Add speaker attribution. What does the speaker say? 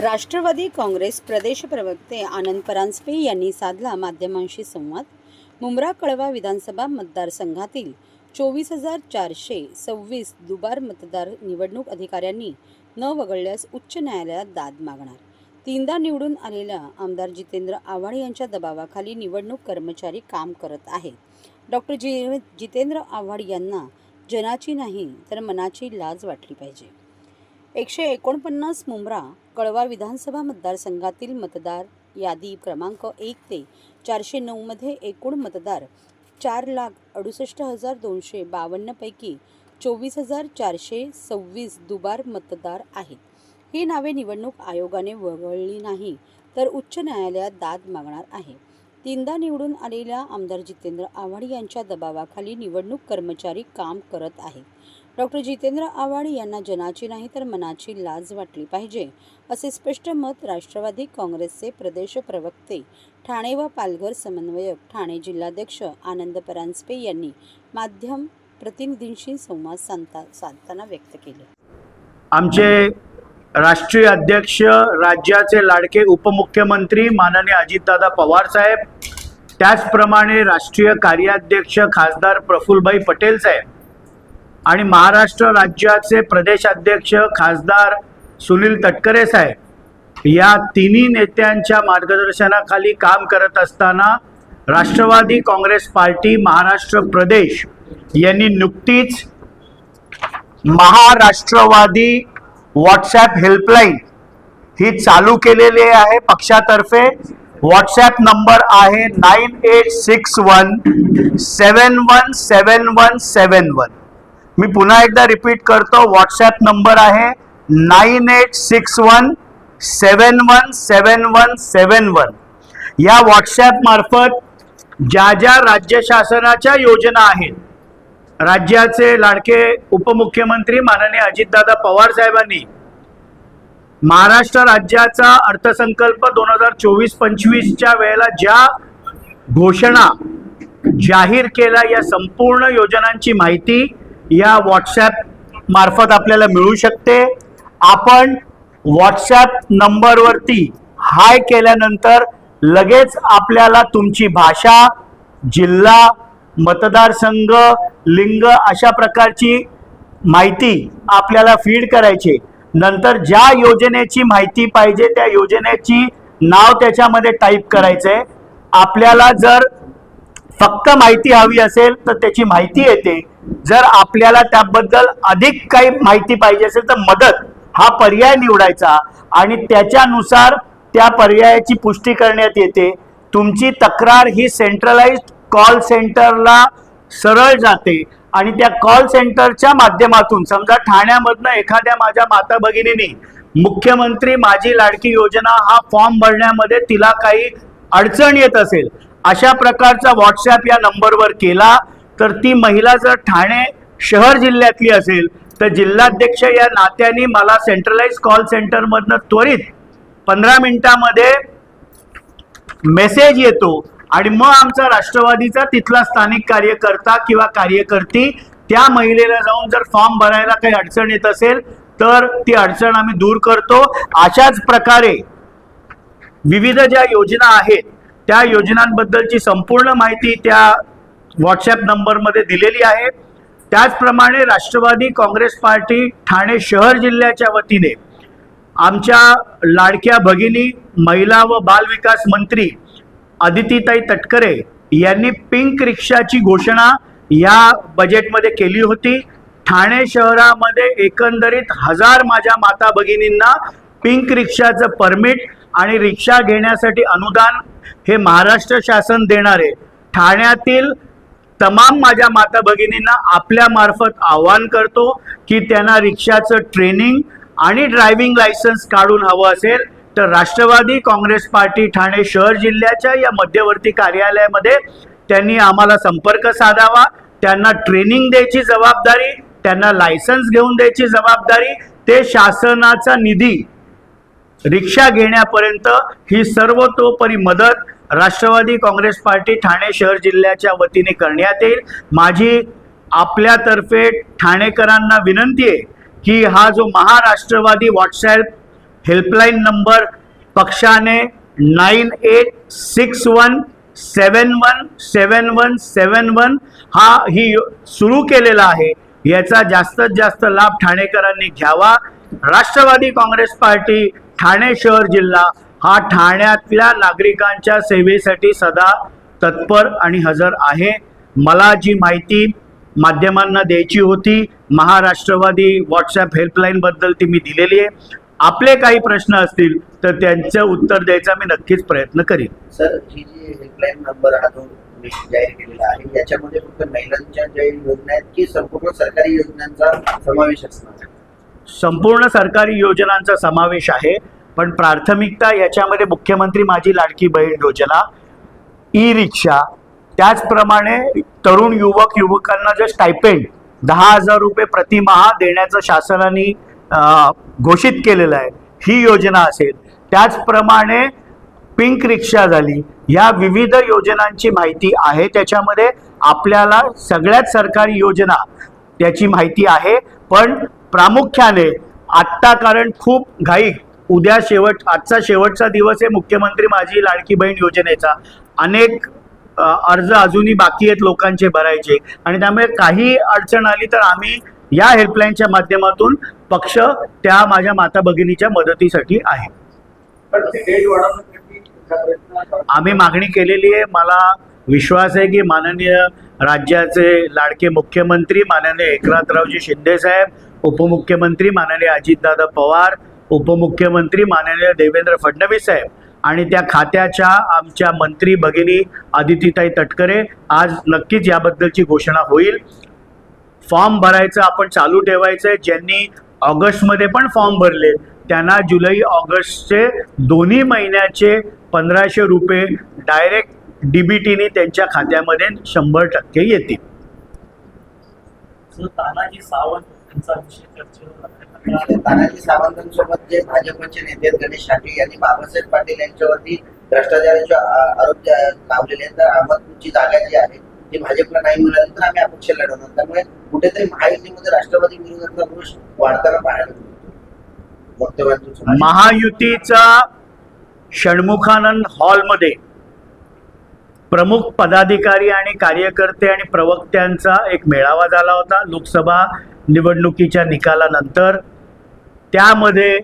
Speaker 1: राष्ट्रवादी काँग्रेस प्रदेश प्रवक्ते आनंद परांजपे यांनी साधला माध्यमांशी संवाद. मुंब्रा कळवा विधानसभा मतदारसंघातील चोवीस हजार चारशे सव्वीस दुबार मतदार निवडणूक अधिकाऱ्यांनी न वगळल्यास उच्च न्यायालयात दाद मागणार. तीनदा निवडून आलेल्या आमदार जितेंद्र आव्हाड यांच्या दबावाखाली निवडणूक कर्मचारी काम करत आहेत. डॉक्टर जि. जितेंद्र आव्हाड यांना जनाची नाही तर मनाची लाज वाटली पाहिजे. एकशे एकोणपन्नास मुंब्रा कळवा विधानसभा मतदारसंघातील मतदार यादी क्रमांक एक ते चारशे नऊमध्ये एकूण मतदार चार लाख अडुसष्ट हजार दोनशे बावन्नपैकी चोवीस हजार चारशे सव्वीस दुबार मतदार आहेत. ही नावे निवडणूक आयोगाने वगळली नाही तर उच्च न्यायालयात दाद मागणार आहे. तीनदा निवडून आलेल्या आमदार जितेंद्र आव्हाड यांच्या दबावाखाली निवडणूक कर्मचारी काम करत आहेत. डॉक्टर जितेंद्र आव्हाड यांना जनाची नाही तर मनाची लाज वाटली पाहिजे असे स्पष्ट मत राष्ट्रवादी काँग्रेसचे प्रदेश प्रवक्ते ठाणे व पालघर समन्वयक ठाणे जिल्हाध्यक्ष आनंद परांजपे यांनी माध्यम प्रतिनिधींशी संवाद साधता साधताना व्यक्त केले.
Speaker 2: आमचे राष्ट्रीय अध्यक्ष राज्याचे लाडके उपमुख्यमंत्री माननीय अजितदादा पवार साहेब त्याचप्रमाणे राष्ट्रीय कार्याध्यक्ष खासदार प्रफुल्लभाई पटेल साहेब आणि महाराष्ट्र राज्याचे प्रदेशाध्यक्ष खासदार सुनील तटकरे साहेब या तिन्ही नेत्यांच्या मार्गदर्शनाखाली काम करत असताना राष्ट्रवादी काँग्रेस पार्टी महाराष्ट्र प्रदेश यांनी नुकतीच महाराष्ट्रवादी व्हॉट्सॲप हेल्पलाईन ही चालू केलेली आहे पक्षातर्फे. व्हॉट्सॲप नंबर आहे nine eight six one seven one seven one seven one. मी पुन्हा एकदा रिपीट करतो व्हॉट्सॲप नंबर आहे nine eight six one seven one seven one seven one. या व्हॉट्सॲप मार्फत ज्या ज्या राज्य शासनाच्या योजना आहेत राज्याचे लाडके उपमुख्यमंत्री माननीय अजितदादा पवार साहेबांनी महाराष्ट्र राज्याचा अर्थसंकल्प दोन हजार चोवीस पंचवीसच्या वेळेला ज्या घोषणा जाहीर केल्या या संपूर्ण योजनांची माहिती या व्हॉट्सॲप मार्फत आपल्याला मिळू शकते. आपण व्हॉट्सॲप नंबरवरती हाय केल्यानंतर लगेच आपल्याला तुमची भाषा जिल्हा मतदारसंघ लिंग अशा प्रकारची माहिती आपल्याला फीड करायची. नंतर ज्या योजनेची माहिती पाहिजे त्या योजनेची नाव त्याच्यामध्ये टाईप करायचंय आपल्याला जर फक्त माहिती हवी असेल तर त्याची माहिती येते. जर आपल्याला त्याबद्दल अधिक काही माहिती पाहिजे असेल तर मदत हा पर्याय निवडायचा आणि त्याच्यानुसार त्या पर्यायाची पुष्टी करण्यात येते. तुमची तक्रार ही सेंट्रलाइज कॉल सेंटरला सरळ जाते आणि त्या कॉल सेंटरच्या माध्यमातून समजा ठाण्यामधनं एखाद्या माझ्या माता भगिनीने मुख्यमंत्री माझी लाडकी योजना हा फॉर्म भरण्यामध्ये तिला काही अडचण येत असेल अशा प्रकारचा व्हॉट्सॲप या नंबरवर केला तर ती महिला जर ठाणे शहर जिल्ह्यातली असेल तर जिल्हाध्यक्ष या नात्याने मला सेंट्रलाइज कॉल सेंटरमधनं त्वरित पंधरा मिनिटामध्ये मेसेज येतो आणि मग आमचा राष्ट्रवादीचा तिथला स्थानिक कार्यकर्ता किंवा कार्यकर्ती त्या महिलेला जाऊन जर फॉर्म भरायला काही अडचण येत असेल तर ती अडचण आम्ही दूर करतो. अशाच प्रकारे विविध ज्या योजना आहेत त्या योजनांबद्दलची संपूर्ण माहिती त्या व्हॉट्सॲप नंबरमध्ये दिलेली आहे. त्याचप्रमाणे राष्ट्रवादी काँग्रेस पार्टी ठाणे शहर जिल्ह्याच्या वतीने आमच्या लाडक्या भगिनी महिला व बालविकास मंत्री अदितीताई तटकरे यांनी पिंक रिक्षाची घोषणा या बजेटमध्ये केली होती. ठाणे शहरामध्ये एकंदरीत हजार माझ्या माता भगिनींना पिंक रिक्षाचं परमिट आणि रिक्षा घेण्यासाठी अनुदान हे महाराष्ट्र शासन देणारे. ठाण्यातील तमाम माझ्या माता भगिनींना आपल्या मार्फत आवाहन करतो की त्यांना रिक्षाचं ट्रेनिंग आणि ड्रायव्हिंग लायसन्स काढून हवं असेल तर राष्ट्रवादी काँग्रेस पार्टी ठाणे शहर जिल्ह्याच्या या मध्यवर्ती कार्यालयामध्ये त्यांनी आम्हाला संपर्क साधावा त्यांना ट्रेनिंग द्यायची जबाबदारी त्यांना लायसन्स घेऊन द्यायची जबाबदारी ते शासनाचा निधी रिक्षा घेण्यापर्यंत ही सर्वतोपरी मदत राष्ट्रवादी काँग्रेस पार्टी ठाणे शहर जिल्ह्याच्या वतीने करण्यात येईल. माझी आपल्यातर्फे ठाणेकरांना विनंती आहे की हा जो महाराष्ट्रवादी व्हॉट्सॲप हेल्पलाईन नंबर पक्षाने nine eight six one seven one seven one seven one हा ही सुरू केलेला आहे. याचा जास्तीत जास्त लाभ ठाणेकरांनी घ्यावा. राष्ट्रवादी काँग्रेस पार्टी ठाणे शहर जिल्हा हा ठाण्यातल्या नागरिकांच्या सेवेसाठी सदा तत्पर आणि हजर आहे. मला जी माहिती माध्यमांना द्यायची होती महाराष्ट्रवादी व्हॉट्सॲप हेल्पलाईनबद्दल ती मी दिलेली आहे. आपले काही प्रश्न असतील तर त्यांचं उत्तर द्यायचा मी नक्कीच प्रयत्न करीन.
Speaker 3: सर ही जी हेल्पलाईन नंबर हा जो जाहीर केलेला आहे याच्यामध्ये फक्त महिलांच्या ज्या योजना आहेत की संपूर्ण सरकारी योजनांचा समावेश असणार?
Speaker 2: संपूर्ण सरकारी योजनांचा समावेश आहे. पण प्राथमिकता याच्यामध्ये मुख्यमंत्री माझी लाडकी बहीण योजना ई रिक्षा त्याचप्रमाणे तरुण युवक युवकांना जे स्टायपेंड दहा हजार रुपये प्रतिमाहा देण्याचं शासनाने घोषित केलेलं आहे ही योजना असेल. त्याचप्रमाणे पिंक रिक्षा झाली या विविध योजनांची माहिती आहे. त्याच्यामध्ये आपल्याला सगळ्याच सरकारी योजना त्याची माहिती आहे. पण प्रामुख्याने आत्ता कारण खूप घाईक उद्या शेवट आजचा शेवटचा दिवस आहे मुख्यमंत्री माझी लाडकी बहीण योजनेचा. अनेक अर्ज अजूनही बाकी आहेत लोकांचे भरायचे. आणि त्यामुळे काही अडचण आली तर आम्ही या हेल्पलाईनच्या माध्यमातून पक्ष त्या माझ्या माता भगिनीच्या मदतीसाठी आहे
Speaker 3: आहे?
Speaker 2: आम्ही मागणी केलेली आहे. मला विश्वास आहे की माननीय राज्याचे लाडके मुख्यमंत्री माननीय एकनाथरावजी शिंदे साहेब उपमुख्यमंत्री माननीय अजितदादा पवार उपमुख्यमंत्री माननीय देवेंद्र फडणवीस साहेब आणि त्या खात्याच्या आमच्या मंत्री भगिनी आदितीताई तटकरे. आज नक्कीच याबद्दलची घोषणा होईल. फॉर्म भरायचं आपण चालू ठेवायचं आहे ज्यांनी ऑगस्टमध्ये पण फॉर्म भरले त्यांना जुलै ऑगस्टचे दोन्ही महिन्याचे पंधराशे रुपये डायरेक्ट डीबीटीने त्यांच्या खात्यामध्ये शंभर टक्के येतील.
Speaker 4: तानाजी
Speaker 3: सावंतांसोबत जे भाजपचे नेते गणेश ठाकरे यांनी बाबासाहेब पाटील यांच्यावरती भ्रष्टाचाराचे आरोप लावलेले आहेत तर अहमदपूरची जागा जी आहे ती भाजपला नाही मिळाली तर आम्ही अपक्ष लढवणार. त्यामुळे कुठेतरी महायुतीमध्ये राष्ट्रवादी विरोधातला पुरुष वाढताना पाहायला
Speaker 2: महायुतीचा षण्मुखानंद हॉलमध्ये प्रमुख पदाधिकारी आणि कार्यकर्ते आणि प्रवक्त्यांचा एक मेळावा झाला होता. लोकसभा निवडणुकीच्या निकालानंतर त्यामध्ये